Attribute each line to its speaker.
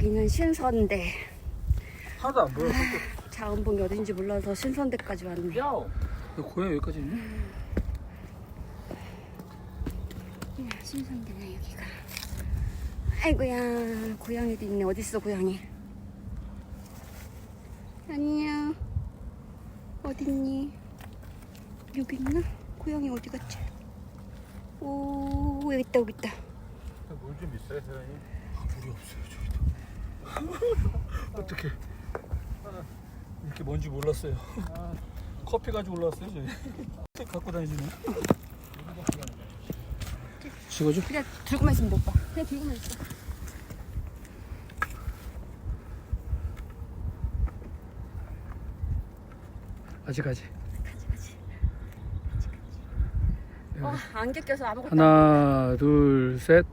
Speaker 1: 여기는 신선대.
Speaker 2: 하나도 안 보여.
Speaker 1: 자은봉이 어딘지 몰라서 신선대까지 왔네.
Speaker 2: 야, 너 고향 여기까지 있네?
Speaker 1: 야, 신선대네 여기가. 아이고야 고양이도 있네. 어딨어 고양이? 아니야. 어딨니? 여기 있나? 고양이 어디 갔지? 오 여기 있다 여기 있다.
Speaker 2: 물 좀 있어요, 사장님? 아, 물이 없어요, 저기도. 어떻게? 이렇게 뭔지 몰랐어요. 커피 가지고 올라왔어요, 저희. 갖고 다니시네. 찍어줘?
Speaker 1: 그냥 들고만 있으면 못 봐. 그냥 들고만 있어.
Speaker 2: 아직 아직.
Speaker 1: 가지 가지. 어, 안개 껴서 아무것도 안
Speaker 2: 하나, 둘, 셋.